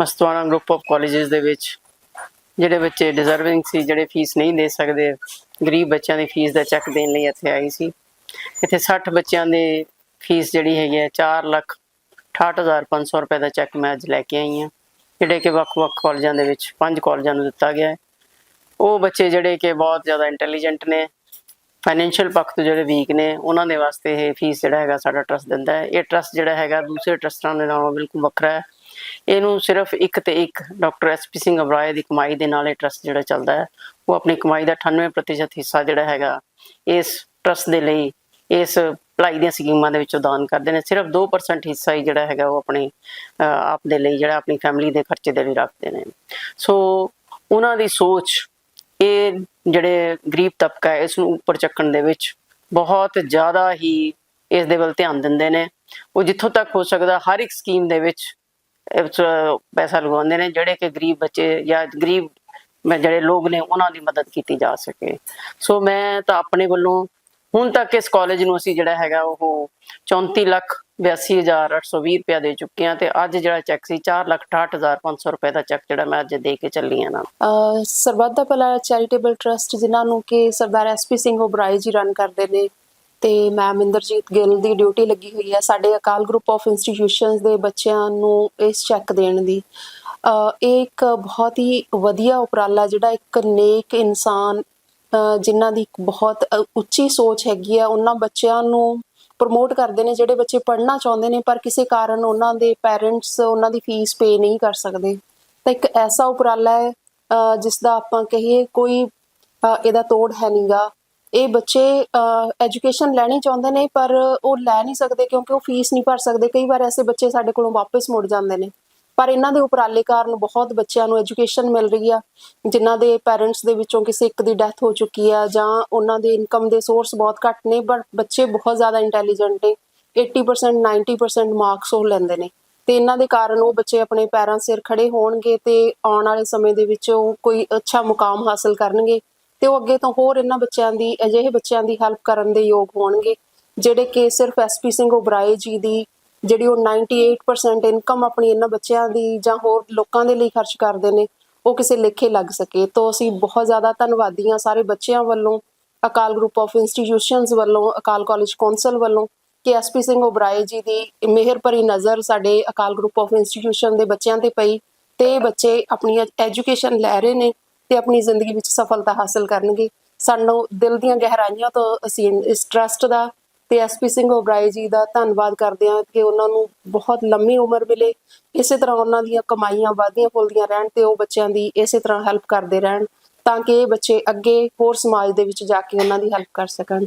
ਮਸਤਵਾਣਾ group of colleges ਦੇ ਵਿੱਚ, ਜਿਹੜੇ ਬੱਚੇ ਡਿਜ਼ਰਵਿੰਗ ਸੀ, ਜਿਹੜੇ ਫੀਸ ਨਹੀਂ ਦੇ ਸਕਦੇ, ਗਰੀਬ ਬੱਚਿਆਂ ਦੀ ਫੀਸ ਦਾ ਚੈੱਕ ਦੇਣ ਲਈ ਇੱਥੇ ਆਈ ਸੀ। ਇੱਥੇ 60 ਬੱਚਿਆਂ ਦੇ ਫੀਸ ਜਿਹੜੀ ਹੈਗੀ ਹੈ 4 ਲੱਖ 68500 ਰੁਪਏ ਦਾ ਚੈੱਕ ਮੈਂ ਅੱਜ ਲੈ ਕੇ ਆਈ ਹਾਂ। ਜਿਹੜੇ ਕਿ ਵੱਖ-ਵੱਖ ਕਾਲਜਾਂ ਦੇ ਵਿੱਚ ਪੰਜ ਕਾਲਜਾਂ ਨੂੰ ਦਿੱਤਾ ਗਿਆ ਹੈ। ਉਹ ਬੱਚੇ ਜਿਹੜੇ ਕਿ ਬਹੁਤ ਜ਼ਿਆਦਾ ਇੰਟੈਲੀਜੈਂਟ ਨੇ ਫਾਈਨੈਂਸ਼ੀਅਲ ਪੱਖ ਤੋਂ ਜਿਹੜੇ ਵੀਕ ਨੇ, ਉਹਨਾਂ ਦੇ ਵਾਸਤੇ ਇਹ ਫੀਸ ਜਿਹੜਾ ਹੈਗਾ ਸਾਡਾ ਟਰਸਟ ਦਿੰਦਾ ਹੈ। ਇਹ ਟਰਸਟ ਜਿਹੜਾ ਹੈਗਾ ਦੂਸਰੇ ਟਰਸਟਾਂ ਦੇ ਨਾਲੋਂ ਬਿਲਕੁਲ ਵੱਖਰਾ ਹੈ। ਇਹਨੂੰ ਸਿਰਫ ਇੱਕ ਤੇ ਇੱਕ ਡਾਕਟਰ ਐਸਪੀ ਸਿੰਘ ਅਬਰਾਏ ਦੀ ਕਮਾਈ ਦੇ ਨਾਲ ਇਹ ਟਰਸਟ ਜਿਹੜਾ ਚੱਲਦਾ ਹੈ, ਉਹ ਆਪਣੀ ਕਮਾਈ ਦਾ 98% ਹਿੱਸਾ ਜਿਹੜਾ ਹੈਗਾ, ਇਸ ਟਰਸਟ ਦੇ ਲਈ, ਇਸ ਭਲਾਈ ਦੀਆਂ ਸਕੀਮਾਂ ਦੇ ਵਿੱਚੋਂ ਦਾਨ ਕਰਦੇ ਨੇ। ਸਿਰਫ 2% ਹਿੱਸਾ ਹੀ ਜਿਹੜਾ ਹੈਗਾ ਉਹ ਆਪਣੇ ਆਪ ਦੇ ਲਈ ਜਿਹੜਾ ਆਪਣੀ ਫੈਮਿਲੀ ਦੇ ਖਰਚੇ ਦੇ ਲਈ ਰੱਖਦੇ ਨੇ। ਸੋ ਉਹਨਾਂ ਦੀ ਸੋਚ ਇਹ ਜਿਹੜੇ ਗਰੀਬ ਤਬਕਾ ਹੈ, ਇਸ ਨੂੰ ਉੱਪਰ ਚੱਕਣ ਦੇ ਵਿੱਚ ਬਹੁਤ ਜ਼ਿਆਦਾ ਹੀ ਇਸ ਦੇ ਵੱਲ ਧਿਆਨ ਦਿੰਦੇ ਨੇ। ਉਹ ਜਿੱਥੋਂ ਤੱਕ ਹੋ ਸਕਦਾ ਹਰ ਇੱਕ ਸਕੀਮ ਦੇ ਵਿੱਚ ਪੈਸਾ ਲਗਾਉਂਦੇ ਨੇ, ਜਿਹੜੇ ਕਿ ਗਰੀਬ ਬੱਚੇ ਜਾਂ ਗਰੀਬ ਜਿਹੜੇ ਲੋਕ ਨੇ, ਉਹਨਾਂ ਦੀ ਮਦਦ ਕੀਤੀ ਜਾ ਸਕੇ। ਸੋ ਮੈਂ ਤਾਂ ਆਪਣੇ ਵੱਲੋਂ ਹੁਣ ਤੱਕ ਇਸ ਕਾਲਜ ਨੂੰ ਅਸੀਂ ਜਿਹੜਾ ਹੈਗਾ ਉਹ 34 ਲੱਖ 82820 ਰੁਪਇਆ ਦੇ ਚੁੱਕੇ ਹਾਂ ਤੇ ਅੱਜ ਜਿਹੜਾ ਚੈੱਕ ਸੀ 4 ਲੱਖ 68500 ਰੁਪਏ ਦਾ ਚੈੱਕ ਜਿਹੜਾ ਮੈਂ ਅੱਜ ਦੇ ਕੇ ਚੱਲੀ ਹਾਂ ਨਾ ਸਰਬੱਤ ਦਾ ਭਲਾ ਚੈਰੀਟੇਬਲ ਟਰਸਟ ਜਿਨ੍ਹਾਂ ਨੂੰ ਕਿ ਸਰਦਾਰ ਐਸਪੀ ਸਿੰਘ ਓਬਰਾਏ ਜੀ ਰਨ ਕਰਦੇ ਨੇ ਤੇ ਮੈਮ ਇੰਦਰਜੀਤ ਗਿੱਲ ਦੀ ਡਿਊਟੀ ਲੱਗੀ ਹੋਈ ਹੈ ਸਾਡੇ ਅਕਾਲ ਗਰੁੱਪ ਆਫ ਇੰਸਟੀਟਿਊਸ਼ਨਸ ਦੇ ਬੱਚਿਆਂ ਨੂੰ ਇਸ ਚੈੱਕ ਦੇਣ ਦੀ। ਇਹ ਇੱਕ ਬਹੁਤ ਹੀ ਵਧੀਆ ਉਪਰਾਲਾ ਜਿਹੜਾ ਇੱਕ ਨੇਕ ਇਨਸਾਨ ਜਿਨ੍ਹਾਂ ਦੀ ਬਹੁਤ ਉੱਚੀ ਸੋਚ ਹੈਗੀ ਆ, ਉਹਨਾਂ ਬੱਚਿਆਂ ਨੂੰ ਪ੍ਰਮੋਟ ਕਰਦੇ ਨੇ, ਜਿਹੜੇ ਬੱਚੇ ਪੜ੍ਹਨਾ ਚਾਹੁੰਦੇ ਨੇ, ਪਰ ਕਿਸੇ ਕਾਰਨ ਉਹਨਾਂ ਦੇ ਪੈਰੈਂਟਸ ਉਹਨਾਂ ਦੀ ਫੀਸ ਪੇ ਨਹੀਂ ਕਰ ਸਕਦੇ। ਤਾਂ ਇੱਕ ਐਸਾ ਉਪਰਾਲਾ ਹੈ, ਅਹ ਜਿਸ ਦਾ ਆਪਾਂ ਕਹੀਏ ਕੋਈ ਇਹਦਾ ਤੋੜ ਹੈ ਨਹੀਂਗਾ। ਇਹ ਬੱਚੇ ਐਜੂਕੇਸ਼ਨ ਲੈਣੀ ਚਾਹੁੰਦੇ ਨੇ, ਪਰ ਉਹ ਲੈ ਨਹੀਂ ਸਕਦੇ ਕਿਉਂਕਿ ਉਹ ਫੀਸ ਨਹੀਂ ਭਰ ਸਕਦੇ। ਕਈ ਵਾਰ ਐਸੇ ਬੱਚੇ ਸਾਡੇ ਕੋਲੋਂ ਵਾਪਸ ਮੁੜ ਜਾਂਦੇ ਨੇ। ਪਰ ਇਹਨਾਂ ਦੇ ਉਪਰਾਲੇ ਕਾਰਨ ਬਹੁਤ ਬੱਚਿਆਂ ਨੂੰ ਐਜੂਕੇਸ਼ਨ ਮਿਲ ਰਹੀ ਆ, ਜਿਨ੍ਹਾਂ ਦੇ ਪੈਰੈਂਟਸ ਦੇ ਵਿੱਚੋਂ ਕਿਸੇ ਇੱਕ ਦੀ ਡੈਥ ਹੋ ਚੁੱਕੀ ਆ ਜਾਂ ਉਹਨਾਂ ਦੇ ਇਨਕਮ ਦੇ ਸੋਰਸ ਬਹੁਤ ਘੱਟ ਨੇ ਬਟ ਬੱਚੇ ਬਹੁਤ ਜ਼ਿਆਦਾ ਇੰਟੈਲੀਜੈਂਟ ਨੇ 80% 90% ਮਾਰਕਸ ਉਹ ਲੈਂਦੇ ਨੇ। ਤੇ ਇਹਨਾਂ ਦੇ ਕਾਰਨ ਉਹ ਬੱਚੇ ਆਪਣੇ ਪੈਰਾਂ ਸਿਰ ਖੜੇ ਹੋਣਗੇ ਤੇ ਆਉਣ ਵਾਲੇ ਸਮੇਂ ਦੇ ਵਿੱਚ ਉਹ ਕੋਈ ਅੱਛਾ ਮੁਕਾਮ ਹਾਸਲ ਕਰਨਗੇ ਤੇ ਉਹ ਅੱਗੇ ਤੋਂ ਹੋਰ ਇਹਨਾਂ ਬੱਚਿਆਂ ਦੀ, ਅਜਿਹੇ ਬੱਚਿਆਂ ਦੀ ਹੈਲਪ ਕਰਨ ਦੇ ਯੋਗ ਹੋਣਗੇ, ਜਿਹੜੇ ਕਿ ਸਿਰਫ ਐਸਪੀ ਸਿੰਘ ਓਬਰਾਏ ਜੀ ਦੀ ਜਿਹੜੀ ਉਹ 98% ਇਨਕਮ ਆਪਣੀ ਇਹਨਾਂ ਬੱਚਿਆਂ ਦੀ ਜਾਂ ਹੋਰ ਲੋਕਾਂ ਦੇ ਲਈ ਖਰਚ ਕਰਦੇ ਨੇ, ਉਹ ਕਿਸੇ ਲੇਖੇ ਲੱਗ ਸਕੇ। ਤੋਂ ਅਸੀਂ ਬਹੁਤ ਜ਼ਿਆਦਾ ਧੰਨਵਾਦੀ ਹਾਂ ਸਾਰੇ ਬੱਚਿਆਂ ਵੱਲੋਂ, ਅਕਾਲ ਗਰੁੱਪ ਆਫ ਇੰਸਟੀਟਿਊਸ਼ਨਸ ਵੱਲੋਂ, ਅਕਾਲ ਕਾਲਜ ਕੌਂਸਲ ਵੱਲੋਂ ਕਿ ਐਸਪੀ ਸਿੰਘ ਓਬਰਾਏ ਜੀ ਦੀ ਮਿਹਰ ਭਰੀ ਨਜ਼ਰ ਸਾਡੇ ਅਕਾਲ ਗਰੁੱਪ ਆਫ ਇੰਸਟੀਟਿਊਸ਼ਨ ਦੇ ਬੱਚਿਆਂ ਤੇ ਪਈ ਤੇ ਬੱਚੇ ਆਪਣੀ ਐਜੂਕੇਸ਼ਨ ਲੈ ਰਹੇ ਨੇ ਤੇ ਆਪਣੀ ਜ਼ਿੰਦਗੀ ਵਿੱਚ ਸਫਲਤਾ ਹਾਸਲ ਕਰਨਗੇ। ਸਾਨੂੰ ਦਿਲ ਦੀਆਂ ਗਹਿਰਾਈਆਂ ਤੋਂ ਅਸੀਂ ਇਸ ਟਰਸਟ ਦਾ ਤੇ ਐਸਪੀ ਸਿੰਘ ਓਬਰਾਏ ਜੀ ਦਾ ਧੰਨਵਾਦ ਕਰਦੇ ਹਾਂ ਕਿ ਉਹਨਾਂ ਨੂੰ ਬਹੁਤ ਲੰਮੀ ਉਮਰ ਮਿਲੇ। ਇਸੇ ਤਰ੍ਹਾਂ ਉਹਨਾਂ ਦੀਆਂ ਕਮਾਈਆਂ ਵਧਦੀਆਂ ਫੁੱਲਦੀਆਂ ਰਹਿਣ ਤੇ ਉਹ ਬੱਚਿਆਂ ਦੀ ਇਸੇ ਤਰ੍ਹਾਂ ਹੈਲਪ ਕਰਦੇ ਰਹਿਣ ਤਾਂ ਕਿ ਇਹ ਬੱਚੇ ਅੱਗੇ ਹੋਰ ਸਮਾਜ ਦੇ ਵਿੱਚ ਜਾ ਕੇ ਉਹਨਾਂ ਦੀ ਹੈਲਪ ਕਰ ਸਕਣ।